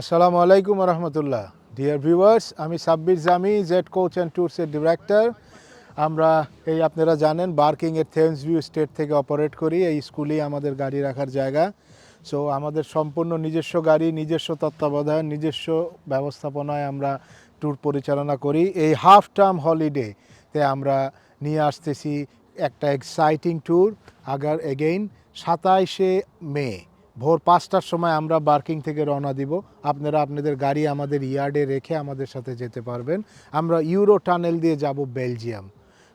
আসসালামু আলাইকুম রহমতুল্লাহ dear viewers আমি Sabbir Jami Z coach and ট্যুরসের director আমরা, এই আপনারা জানেন বার্কিংয়ের থেমস ভিউ স্টেট থেকে অপারেট করি, এই স্কুলেই আমাদের গাড়ি রাখার জায়গা। সো আমাদের সম্পূর্ণ নিজস্ব গাড়ি, নিজস্ব তত্ত্বাবধান, নিজস্ব ব্যবস্থাপনায় আমরা ট্যুর পরিচালনা করি। এই হাফ টার্ম হলিডেতে আমরা নিয়ে আসতেছি একটা এক্সাইটিং ট্যুর আগার এগেইন সাতাইশে মে। ভোর পাঁচটার সময় আমরা বার্কিং থেকে রওনা দিব। আপনারা আপনাদের গাড়ি আমাদের ইয়ার্ডে রেখে আমাদের সাথে যেতে পারবেন। আমরা ইউরো টানেল দিয়ে যাব বেলজিয়াম।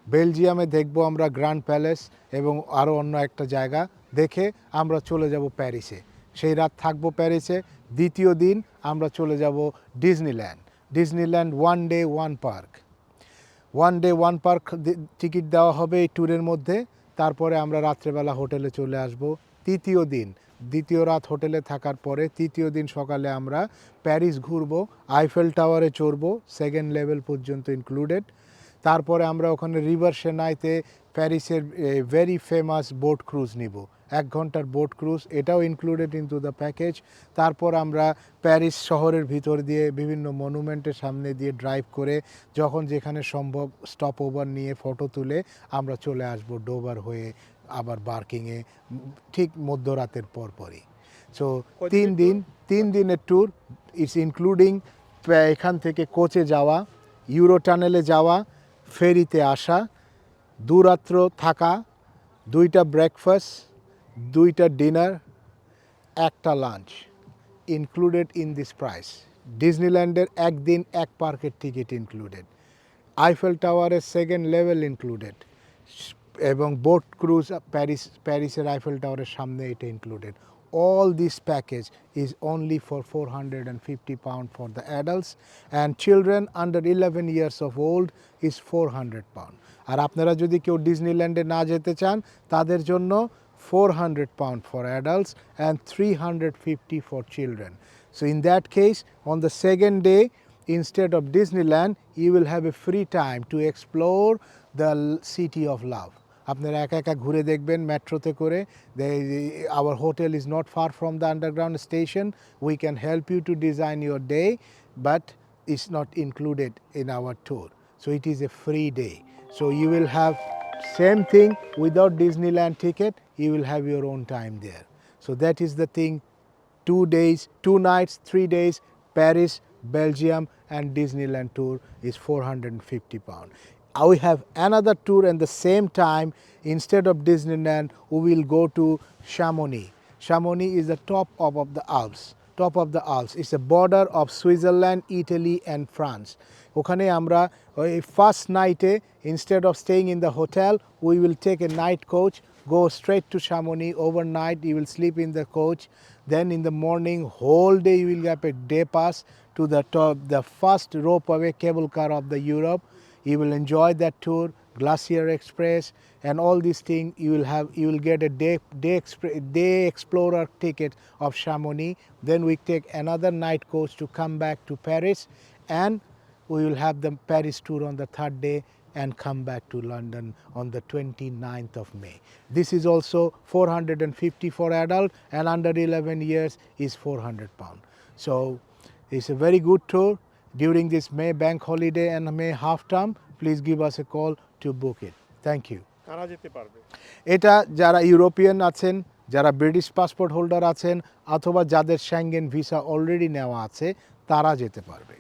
বেলজিয়ামে দেখব আমরা গ্র্যান্ড প্যালেস এবং আরও অন্য একটা জায়গা দেখে আমরা চলে যাব প্যারিসে। সেই রাত থাকব প্যারিসে। দ্বিতীয় দিন আমরা চলে যাব Disneyland. Disneyland one day, one park. One day, one park ticket দেওয়া হবে এই ট্যুরের মধ্যে। তারপরে আমরা রাত্রেবেলা হোটেলে চলে আসব। তৃতীয় দিন দ্বিতীয় রাত হোটেলে থাকার পরে তৃতীয় দিন সকালে আমরা প্যারিস ঘুরব, আইফেল টাওয়ারে চড়ব সেকেন্ড লেভেল পর্যন্ত ইনক্লুডেড তারপরে আমরা ওখানে রিভার সেনাইতে প্যারিসের ভেরি ফেমাস বোট ক্রুজ নিব। এক ঘণ্টার বোট ক্রুজ এটাও included in to the package তারপর আমরা প্যারিস শহরের ভিতর দিয়ে বিভিন্ন মনুমেন্টের সামনে দিয়ে ড্রাইভ করে যখন যেখানে সম্ভব স্টপ ওভার নিয়ে ফটো তুলে আমরা চলে আসব ডোবার হয়ে আবার বার্কিংয়ে ঠিক মধ্যরাতের পর পরই। সো তিন দিন তিন দিনের ট্যুর ইটস ইনক্লুডিং এখান থেকে কোচে যাওয়া ইউরো টানেলে যাওয়া ফেরিতে আসা দুরাত্র থাকা দুইটা ব্রেকফাস্ট দুইটা ডিনার একটা lunch included in this price ডিজনিল্যান্ডের একদিন এক পার্কের টিকিট ইনক্লুডেড আইফেল টাওয়ারের সেকেন্ড লেভেল ইনক্লুডেড এবং বোট ক্রুজ প্যারিস প্যারিসের আইফেল টাওয়ারের সামনে এটা included all this package is only for 450 pound for the adults. And children under 11 years of old is 400 pound. আর আপনারা যদি কেউ ডিজনিল্যান্ডে না যেতে চান, তাদের জন্য 400 pound for adults and 350 for children so in that case on the second day instead of disneyland you will have a free time to explore the l- city of love আপনারা একা একা ঘুরে দেখবেন মেট্রোতে করে our hotel is not far from the underground station we can help you to design your day but it's not included in our tour so it is a free day so you will have same thing without Disneyland ticket, you will have your own time there. So that is the thing, two days, two nights, three days, Paris, Belgium and Disneyland tour is 450 pound. We have another tour and the same time, instead of Disneyland, we will go to Chamonix. Chamonix is the top of, of the Alps. Top of the Alps. It's a border of Switzerland, Italy, and France. ওখানে আমরা ওই first নাইটে instead of staying in the hotel we will take a night coach go straight to Chamonix overnight. You will sleep in the coach. Then in the morning, whole day you will get a day pass to the top, the first rope away cable car of the Europe. You will enjoy that tour, Glacier Express, and all these things. You will have, you will get a day day day explorer ticket of Chamonix. Then we take another night coach to come back to Paris, and we will have the Paris tour on the third day and come back to London on the 29th of May. This is also 450 for adult and under 11 years is 400 pound. So it's a very good tour during this May bank holiday and May half term. Please give us a call to book it thank you কারা যেতে পারবে? এটা যারা European আছেন যারা British passport holder আছেন অথবা যাদের শ্যাঙ্গেন ভিসা অলরেডি নেওয়া আছে তারা যেতে পারবে।